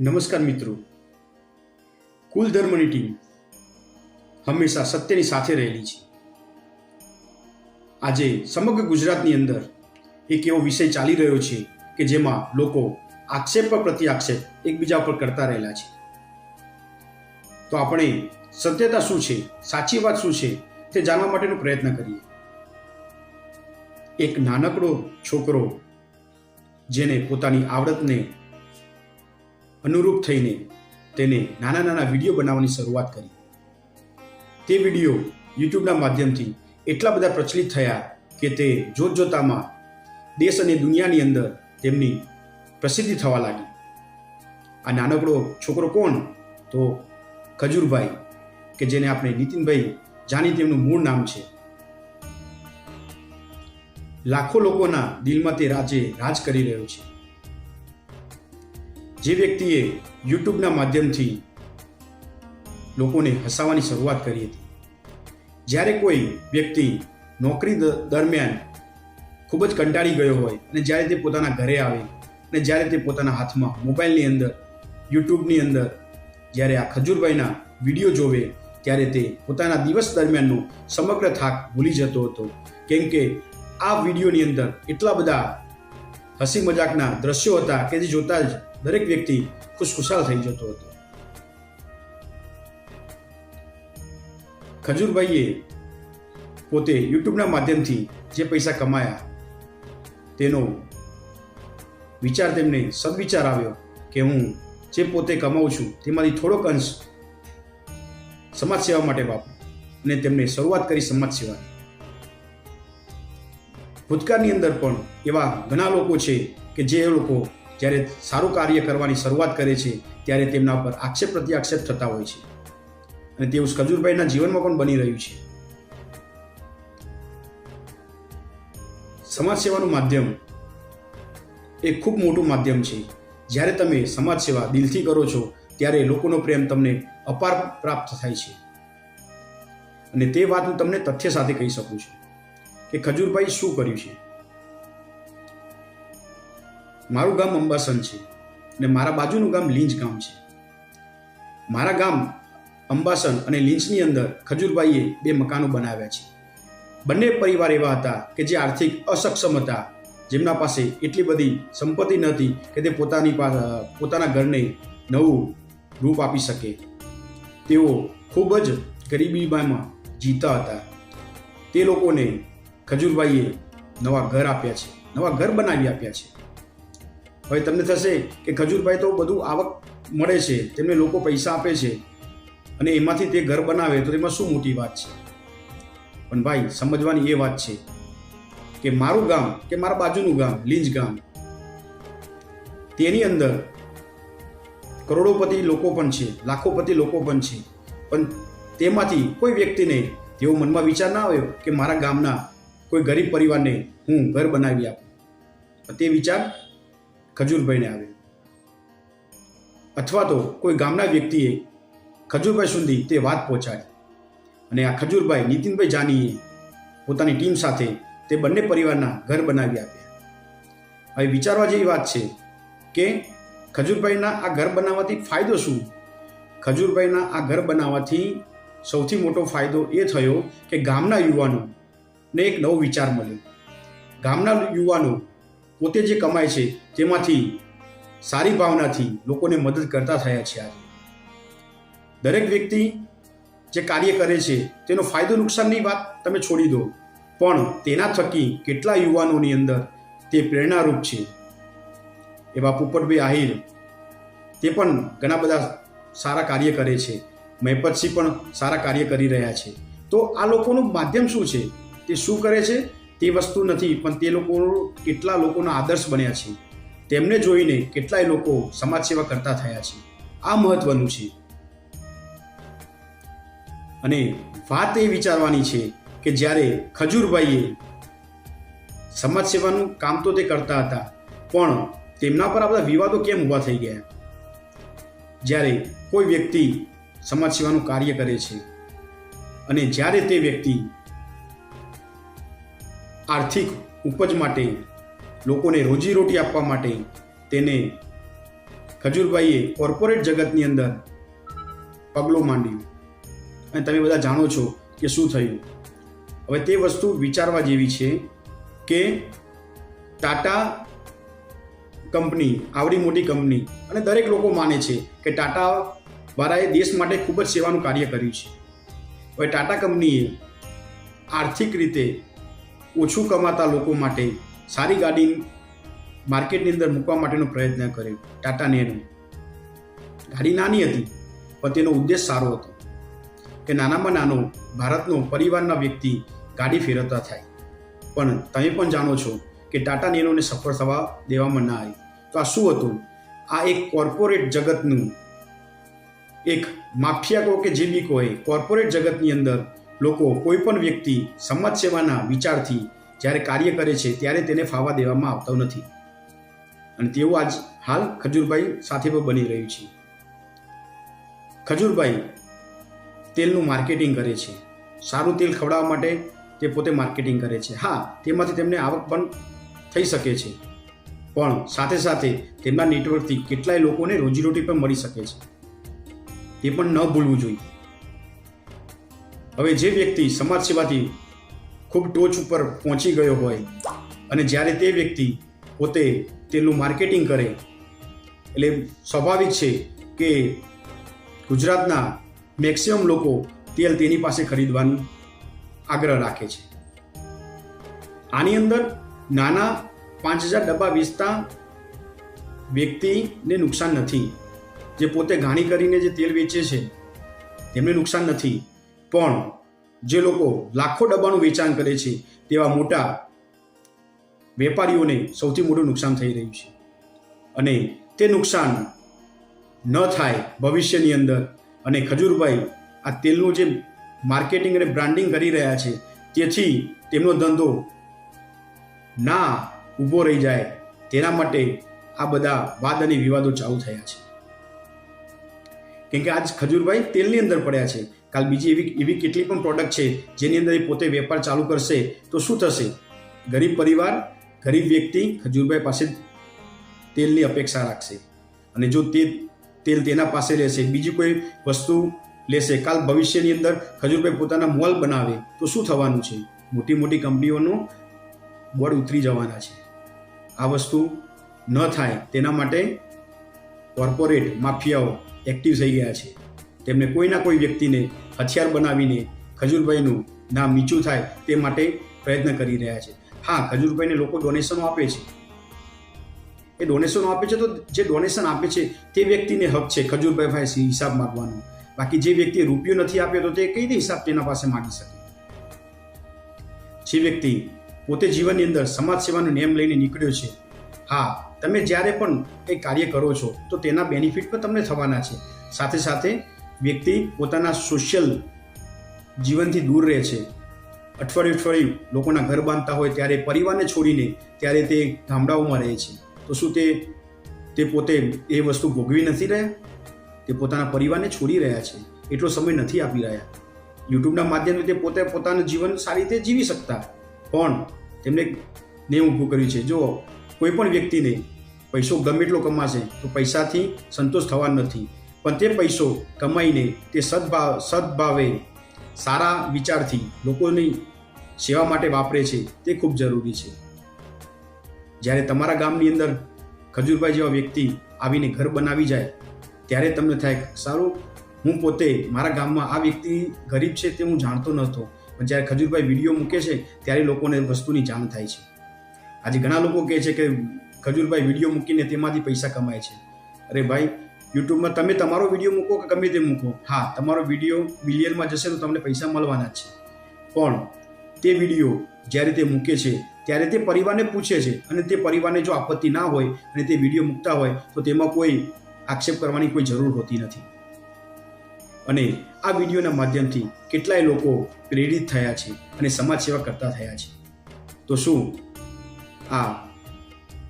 નમસ્કાર મિત્રો. કુલ ધર્મની ટીમ હંમેશા સત્યની સાથે રહેલી છે. આજે સમગ્ર ગુજરાતની અંદર એક એવો વિષય ચાલી રહ્યો છે કે જેમાં લોકો આક્ષેપ પર પ્રતિ આક્ષેપ એકબીજા પર કરતા રહેલા છે. તો આપણે સત્યતા શું છે, સાચી વાત શું છે, તે જાણવા માટેનો પ્રયત્ન કરીએ. એક નાનકડો છોકરો જેને પોતાની આવડતને અનુરૂપ થઈને તેને નાના નાના વીડિયો બનાવવાની શરૂઆત કરી. તે વીડિયો યુટ્યુબના માધ્યમથી એટલા બધા પ્રચલિત થયા કે તે જોત જોતામાં દેશ અને દુનિયાની અંદર તેમની પ્રસિદ્ધિ થવા લાગી. આ નાનકડો છોકરો કોણ? તો ખજૂરભાઈ, કે જેને આપણે નીતિનભાઈ જાણી તેમનું મૂળ નામ છે. લાખો લોકોના દિલમાં તે રાજે રાજ કરી રહ્યો છે. જે વ્યક્તિએ યુટ્યુબના માધ્યમથી લોકોને હસાવવાની શરૂઆત કરી હતી. જ્યારે કોઈ વ્યક્તિ નોકરી દરમિયાન ખૂબ જ કંટાળી ગયો હોય અને જ્યારે તે પોતાના ઘરે આવે અને જ્યારે તે પોતાના હાથમાં મોબાઈલની અંદર, યુટ્યુબની અંદર જ્યારે આ ખજૂરભાઈના વીડિયો જોવે, ત્યારે તે પોતાના દિવસ દરમિયાનનો સમગ્ર થાક ભૂલી જતો હતો. કેમ કે આ વિડીયોની અંદર એટલા બધા હસી મજાકના દ્રશ્યો હતા કે જે જોતા જ દરેક વ્યક્તિ ખુશખુશાલ થઈ જતો હતો. ખજૂરભાઈએ પોતે યુટ્યુબના માધ્યમથી જે પૈસા કમાયા, તેનો વિચાર તેમને સદવિચાર આવ્યો કે હું જે પોતે કમાઉં છું તેમાંથી થોડોક અંશ સમાજ સેવા માટે વાપરું અને તેમને શરૂઆત કરી સમાજ સેવાની ભૂતકાળની અંદર પણ એવા ઘણા લોકો છે કે જે લોકો જ્યારે સારું કાર્ય કરવાની શરૂઆત કરે છે, ત્યારે તેમના પર આક્ષેપ પ્રતિ આક્ષેપ થતા હોય છે. અને તેવું ખજૂરભાઈના જીવનમાં પણ બની રહ્યું છે. સમાજ સેવાનું માધ્યમ એ ખૂબ મોટું માધ્યમ છે. જ્યારે તમે સમાજ સેવા દિલથી કરો છો, ત્યારે લોકોનો પ્રેમ તમને અપાર પ્રાપ્ત થાય છે. અને તે વાત હું તમને તથ્ય સાથે કહી શકું છું કે ખજૂરભાઈ શું કર્યું છે? મારું ગામ અંબાસન છે અને મારા બાજુનું ગામ લીંજ ગામ છે. મારા ગામ અંબાસન અને લીંચની અંદર ખજૂરભાઈએ બે મકાનો બનાવ્યા છે. બંને પરિવાર એવા હતા કે જે આર્થિક અસક્ષમ હતા. જેમના પાસે એટલી બધી સંપત્તિ નહોતી કે તે પોતાની પોતાના ઘરને નવું રૂપ આપી શકે. તેઓ ખૂબ જ ગરીબીમાં જીતા હતા. તે લોકોને ખજૂરભાઈએ નવા ઘર આપ્યા છે, નવા ઘર બનાવી આપ્યા છે. હવે તમને થશે કે ખજૂરભાઈ તો બધું આવક મળે છે, તેમને લોકો પૈસા આપે છે અને એમાંથી તે ઘર બનાવે તો તેમાં શું મોટી વાત છે? પણ ભાઈ, સમજવાની એ વાત છે કે મારું ગામ કે મારા બાજુનું ગામ, લીંજ ગામ, તેની અંદર કરોડોપતિ લોકો પણ છે, લાખોપતિ લોકો પણ છે, પણ તેમાંથી કોઈ વ્યક્તિને તેવો મનમાં વિચાર ના આવ્યો કે મારા ગામના કોઈ ગરીબ પરિવારને હું ઘર બનાવી આપું. તે વિચાર ખજૂરભાઈને આવે. અથવા તો કોઈ ગામના વ્યક્તિએ ખજૂરભાઈ સુધી તે વાત પહોંચાડી. અને આ ખજૂરભાઈ નીતિનભાઈ જાનીએ પોતાની ટીમ સાથે તે બંને પરિવારના ઘર બનાવી આપ્યા. હવે વિચારવા જેવી વાત છે કે ખજૂરભાઈના આ ઘર બનાવવાથી ફાયદો શું? ખજૂરભાઈના આ ઘર બનાવવાથી સૌથી મોટો ફાયદો એ થયો કે ગામના યુવાનોને એક નવો વિચાર મળ્યો. ગામના યુવાનો પોતે જે કમાય છે, તેમાંથી સારી ભાવનાથી લોકોને મદદ કરતા થયા છે આજે. દરેક વ્યક્તિ જે કાર્ય કરે છે, તેનો ફાયદો નુકસાનની વાત તમે છોડી દો, પણ તેના થકી કેટલા યુવાનોની અંદર તે પ્રેરણારૂપ છે. એવા પોપટભાઈ આહિર, તે પણ ઘણા બધા સારા કાર્ય કરે છે. મહેપતસિંહ પણ સારા કાર્ય કરી રહ્યા છે. તો આ લોકોનું માધ્યમ શું છે? તે શું કરે છે? તે વસ્તુ નથી, પણ તે લોકો કેટલા લોકોના આદર્શ બન્યા છે. તેમને જોઈને કેટલાય લોકો સમાજ સેવા કરતા થયા છે. આ મહત્વનું છે. અને વાત એ વિચારવાની છે કે જ્યારે ખજૂરભાઈએ સમાજ સેવાનું કામ તો તે કરતા હતા, પણ તેમના પર આ બધા વિવાદો કેમ ઊભા થઈ ગયા? જ્યારે કોઈ વ્યક્તિ સમાજ સેવાનું કાર્ય કરે છે અને જ્યારે તે વ્યક્તિ આર્થિક ઉપજ માટે, લોકોને રોજીરોટી આપવા માટે તેને ખજૂરભાઈએ કોર્પોરેટ જગતની અંદર પગલું માંડ્યું. અને તમે બધા જાણો છો કે શું થયું. હવે તે વસ્તુ વિચારવા જેવી છે કે ટાટા કંપની, આવડી મોટી કંપની, અને દરેક લોકો માને છે કે ટાટા વાળાએ દેશ માટે ખૂબ જ સેવાનું કાર્ય કર્યું છે. હવે ટાટા કંપનીએ આર્થિક રીતે ઓછું કમાતા લોકો માટે સારી ગાડી માર્કેટની અંદર મૂકવા માટેનો પ્રયત્ન કર્યો ટાટા નેનો. ગાડી નાની હતી, પણ તેનો ઉદ્દેશ સારો હતો કે નાનામાં નાનો ભારતનો પરિવારના વ્યક્તિ ગાડી ફેરવતા થાય. પણ તમે પણ જાણો છો કે ટાટા નેનોને સફળ થવા દેવામાં ના આવી. તો આ શું હતું? આ એક કોર્પોરેટ જગતનું એક માફિયા કહો કે જે બી કહો કોર્પોરેટ જગતની અંદર લોકો કોઈ પણ વ્યક્તિ સમાજ સેવાના વિચારથી જ્યારે કાર્ય કરે છે ત્યારે તેને ફાવા દેવામાં આવતો નથી. અને તેવું આજ હાલ ખજૂરભાઈ સાથે પણ બની રહ્યું છે. ખજૂરભાઈ તેલનું માર્કેટિંગ કરે છે. સારું તેલ ખવડાવવા માટે તે પોતે માર્કેટિંગ કરે છે. હા, તેમાંથી તેમને આવક પણ થઈ શકે છે. પણ સાથે સાથે તેમના નેટવર્કથી કેટલાય લોકોને રોજીરોટી પણ મળી શકે છે. તે પણ ન ભૂલવું જોઈએ. હવે જે વ્યક્તિ સમાજ સેવાથી ખૂબ ટોચ ઉપર પહોંચી ગયો હોય અને જ્યારે તે વ્યક્તિ પોતે તેનું માર્કેટિંગ કરે, એટલે સ્વાભાવિક છે કે ગુજરાતના મેક્સિમમ લોકો તેલ તેની પાસે ખરીદવાનું આગ્રહ રાખે છે. આની અંદર નાના પાંચ હજાર ડબ્બા વેચતા વ્યક્તિને નુકસાન નથી. જે પોતે ઘાણી કરીને જે તેલ વેચે છે, તેમને નુકસાન નથી. પણ જે લોકો લાખો ડબ્બાનું વેચાણ કરે છે, તેવા મોટા વેપારીઓને સૌથી મોટું નુકસાન થઈ રહ્યું છે. અને તે નુકસાન ન થાય ભવિષ્યની અંદર અને ખજૂરભાઈ આ તેલનું જે માર્કેટિંગ અને બ્રાન્ડિંગ કરી રહ્યા છે, તેથી તેમનો ધંધો ના ઊભો રહી જાય, તેના માટે આ બધા વાદ અને વિવાદો ચાલુ થયા છે. કેમ કે આજ ખજૂરભાઈ તેલની અંદર પડ્યા છે. કાલ બીજી એવી એવી કેટલી પણ પ્રોડક્ટ છે, જેની અંદર એ પોતે વેપાર ચાલુ કરશે, તો શું થશે? ગરીબ પરિવાર, ગરીબ વ્યક્તિ ખજૂરભાઈ પાસે તેલની અપેક્ષા રાખશે. અને જો તે તેલ તેના પાસે રહેશે બીજી કોઈ વસ્તુ લેશે, કાલ ભવિષ્યની અંદર ખજૂરભાઈ પોતાના મોલ બનાવે, તો શું થવાનું છે? મોટી મોટી કંપનીઓનું બોર્ડ ઉતરી જવાના છે. આ વસ્તુ ન થાય, તેના માટે કોર્પોરેટ માફિયાઓ એક્ટિવ થઈ ગયા છે. તેમને કોઈના કોઈ વ્યક્તિને હથિયાર બનાવીને ખજૂરભાઈનું નામ નીચું થાય તે માટે પ્રયત્ન કરી રહ્યા છે. હા, ખજૂરભાઈને લોકો ડોનેશનો આપે છે. એ ડોનેશનો આપે છે તો જે ડોનેશન આપે છે તે વ્યક્તિને હક છે ખજૂરભાઈ ભાઈ હિસાબ માગવાનો. બાકી જે વ્યક્તિ રૂપિયો નથી આપ્યો તો તે કઈ રીતે હિસાબ તેના પાસે માગી શકે? જે વ્યક્તિ પોતે જીવનની અંદર સમાજ સેવાનો નેમ લઈને નીકળ્યો છે, હા તમે જ્યારે પણ કંઈ કાર્ય કરો છો, તો તેના બેનિફિટ પણ તમને થવાના છે. સાથે સાથે વ્યક્તિ પોતાના સોશિયલ જીવનથી દૂર રહે છે. અઠવાડિયું અઠવાડિયું લોકોના ઘર બાંધતા હોય, ત્યારે પરિવારને છોડીને ત્યારે તે ગામડાઓમાં રહે છે. તો શું તે તે પોતે એ વસ્તુ ભોગવી નથી રહ્યા? તે પોતાના પરિવારને છોડી રહ્યા છે. એટલો સમય નથી આપી રહ્યા. યુટ્યુબના માધ્યમથી તે પોતે પોતાનું જીવન સારી રીતે જીવી શકતા. પણ તેમને નેમ ઊભું કર્યું છે. જો કોઈ પણ વ્યક્તિને પૈસો ગમે એટલો કમાશે તો પૈસાથી સંતોષ થવાનો નથી. પણ તે પૈસો કમાઈને તે સદભાવ સદભાવે સારા વિચારથી લોકોની સેવા માટે વાપરે છે તે ખૂબ જરૂરી છે. જ્યારે તમારા ગામની અંદર ખજૂરભાઈ જેવા વ્યક્તિ આવીને ઘર બનાવી જાય, ત્યારે તમને થાય સારું, હું પોતે મારા ગામમાં આ વ્યક્તિ ગરીબ છે તે હું જાણતો નહોતો. પણ જ્યારે ખજૂરભાઈ વીડિયો મૂકે છે, ત્યારે લોકોને વસ્તુની જાણ થાય છે. આજે ઘણા લોકો કહે છે કે ખજૂરભાઈ વીડિયો મૂકીને તેમાંથી પૈસા કમાય છે. અરે ભાઈ, યુટ્યુબમાં તમે તમારો વીડિયો મૂકો કે ગમે તે મૂકો? હા, તમારો વીડિયો મિલિયનમાં જશે તો તમને પૈસા મળવાના છે. પણ તે વીડિયો જ્યારે તે મૂકે છે, ત્યારે તે પરિવારને પૂછે છે અને તે પરિવારને જો આપત્તિ ના હોય અને તે વીડિયો મૂકતા હોય, તો તેમાં કોઈ આક્ષેપ કરવાની કોઈ જરૂર હોતી નથી. અને આ વિડીયોના માધ્યમથી કેટલાય લોકો પ્રેરિત થયા છે અને સમાજ સેવા કરતા થયા છે. તો શું આ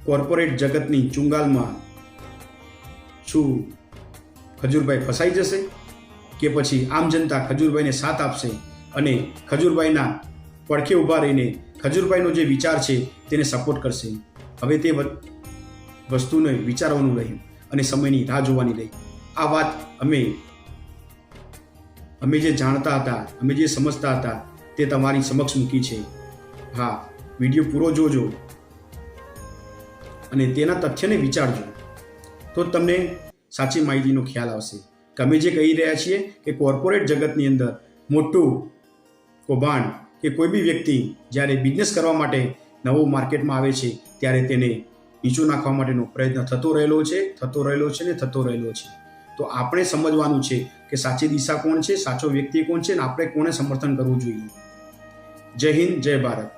કોર્પોરેટ જગતની ચુંગાલમાં શું ખજૂરભાઈ ફસાઈ જશે કે પછી આમ જનતા ખજૂરભાઈને સાથ આપશે અને ખજૂરભાઈના પડખે ઊભા રહીને ખજૂરભાઈનો જે વિચાર છે તેને સપોર્ટ કરશે. હવે તે વસ્તુને વિચારવાનું રહ્યું અને સમયની રાહ જોવાની રહી આ વાત અમે અમે જે જાણતા હતા, અમે જે સમજતા હતા તે તમારી સમક્ષ મૂકી છે. હા, વીડિયો પૂરો જોજો. અને તેના તથ્યને વિચારજો. તો તમને સાચી માહિતીનો ખ્યાલ આવશે. કે અમે જે કહી રહ્યા છીએ કે કોર્પોરેટ જગતની અંદર મોટું કૌભાંડ કે કોઈ બી વ્યક્તિ જ્યારે બિઝનેસ કરવા માટે નવું માર્કેટમાં આવે છે, ત્યારે તેને નીચું નાખવા માટેનો પ્રયત્ન થતો રહેલો છે, થતો રહેલો છે ને થતો રહેલો છે. તો આપણે સમજવાનું છે કે સાચી દિશા કોણ છે, સાચો વ્યક્તિ કોણ છે અને આપણે કોને સમર્થન કરવું જોઈએ. જય હિન્દ, જય ભારત.